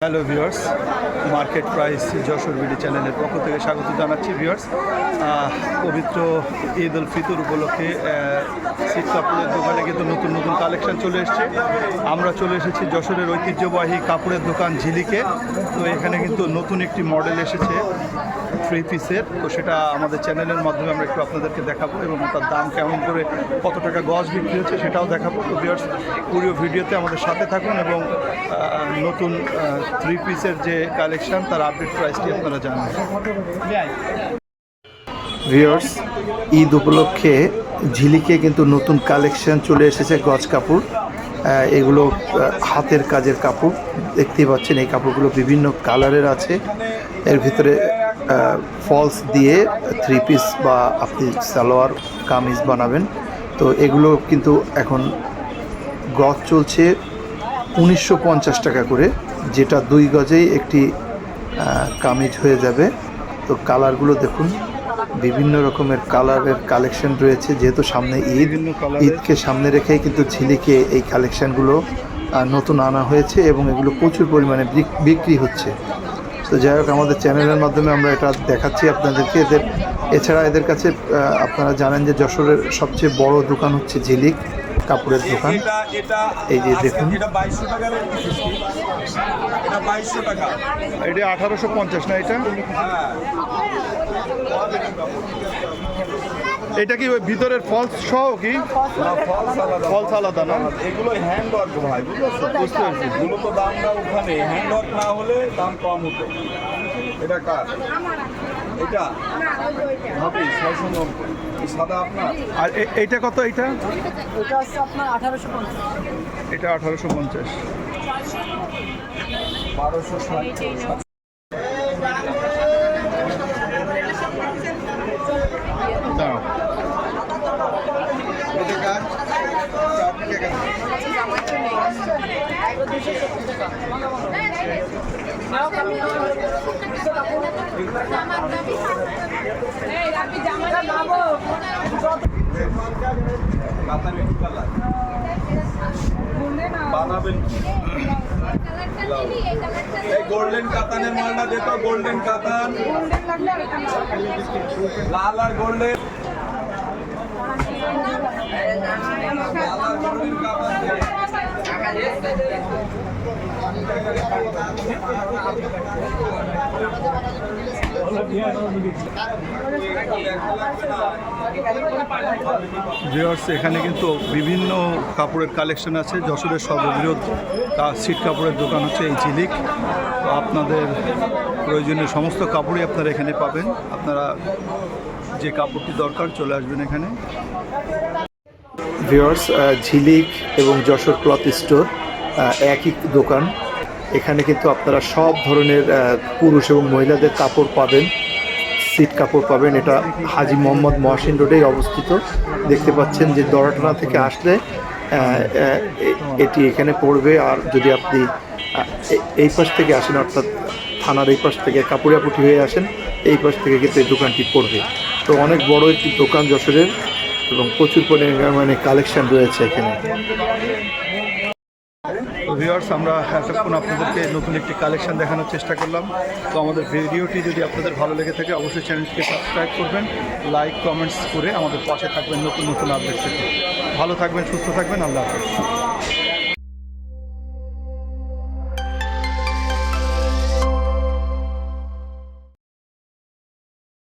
Hello viewers market price Jessore BD চ্যানেলের পক্ষ থেকে স্বাগত জানাচ্ছি ভিউয়ার্স পবিত্র ঈদ উল ফিতর উপলক্ষে শীত কাপড়ের দোকানে কিন্তু নতুন নতুন কালেকশন চলে এসেছে। আমরা চলে এসেছি যশোরের ঐতিহ্যবাহী কাপড়ের দোকান ঝিলিকে। তো এখানে কিন্তু নতুন একটি মডেল এসেছে থ্রি পিসের। তো সেটা আমাদের চ্যানেলের মাধ্যমে আমরা একটু আপনাদেরকে দেখাবো এবং তার দাম কেমন করে কত টাকা গজ বিক্রি হচ্ছে সেটাও দেখাবো। তো ভিউয়ার্স পুরো ভিডিওতে আমাদের সাথে থাকুন এবং নতুন থ্রি পিসের যে কালেকশন তার আপডেট প্রাইসটি আপনারা জানান। ভিউয়ার্স ঈদ উপলক্ষে ঝিলিকে কিন্তু নতুন কালেকশন চলে এসেছে গজ কাপড়। এগুলো হাতের কাজের কাপড়। দেখতেই পাচ্ছেন এই কাপড়গুলো বিভিন্ন কালারের আছে। এর ভিতরে ফলস দিয়ে থ্রি পিস বা আপনি সালোয়ার, কামিজ বানাবেন। তো এগুলো কিন্তু এখন গজ চলছে উনিশশো পঞ্চাশ টাকা করে। যেটা দুই গজেই একটি কামিজ হয়ে যাবে। তো কালারগুলো দেখুন। বিভিন্ন রকমের কালারের কালেকশন রয়েছে যেহেতু সামনে ঈদ ঈদকে সামনে রেখেই কিন্তু ঝিলিকে এই কালেকশনগুলো নতুন আনা হয়েছে এবং এগুলো প্রচুর পরিমাণে বিক- বিক্রি হচ্ছে। তো যাই হোক আমাদের চ্যানেলের মাধ্যমে আমরা এটা দেখাচ্ছি আপনাদেরকে। এদের এছাড়া এদের কাছে আপনারা জানেন যে যশোরের সবচেয়ে বড় দোকান হচ্ছে ঝিলিক কাপড়ের দোকান। এই যে দেখুন। এটা বাইশশো টাকার এটা বাইশশো টাকা। এটা আঠারোশো পঞ্চাশ না এটা হ্যাঁ এটা কি ওই ভিতরের ফলস সহ কি? ফলস আলাদা। ফলস আলাদা। না? এগুলো হ্যান্ড ওয়ার্ক ভাই বুঝেছ? বুঝতে পারছি। মূলত দামটা ওখানে। হ্যান্ড ওয়ার্ক না হলে দাম কম হতো। এটা কার? এটা? ভাবি ছয়শো নব্বই। সাদা আপনার? আর এ- এইটা কত এইটা? এটা হচ্ছে আপনার আঠারোশো পঞ্চাশ। এটা আঠারোশো পঞ্চাশ। বারোশো ষাট দাঁড়াও এটা কার আপনি টাকা কাতানে কি কালার গোল্ডেন কাতানের মালটা দে তো গোল্ডেন কাতান। লাল আর গোল্ডেন। লাল আর গোল্ডেন কাতান এখানে কিন্তু বিভিন্ন কাপড়ের কালেকশন আছে। যশোরের সর্ববৃহৎ সিট কাপড়ের দোকান হচ্ছে এই ঝিলিক তো আপনাদের প্রয়োজনীয় সমস্ত কাপড়ই আপনারা এখানে পাবেন। আপনারা যে কাপড়টি দরকার চলে আসবেন এখানে। ভিউয়ার্স ঝিলিক এবং যশোর ক্লথ স্টোর একই দোকান। এখানে কিন্তু আপনারা সব ধরনের পুরুষ এবং মহিলাদের কাপড় পাবেন, সিট কাপড় পাবেন। এটা হাজি মোহাম্মদ মহসিন রোডেই অবস্থিত। দেখতে পাচ্ছেন যে দরাটানা থেকে আসলে এটি এখানে পড়বে। আর যদি আপনি এই পাশ থেকে আসেন, অর্থাৎ থানার এই পাশ থেকে কাপুরিয়াপুটি হয়ে আসেন, এই পাশ থেকে কিন্তু এই দোকানটি পড়বে। তো অনেক বড় একটি দোকান যশোরের এবং প্রচুর পরিমাণে কালেকশন রয়েছে এখানে। ভিউয়ার্স আমরা এতক্ষণ আপনাদেরকে নতুন একটি কালেকশন দেখানোর চেষ্টা করলাম। তো আমাদের ভিডিওটি যদি আপনাদের ভালো লেগে থাকে, অবশ্যই চ্যানেলটিকে সাবস্ক্রাইব করবেন লাইক কমেন্টস করে আমাদের পাশে থাকবেন নতুন নতুন আপডেট থেকে ভালো থাকবেন, সুস্থ থাকবেন, আল্লাহ হাফেজ।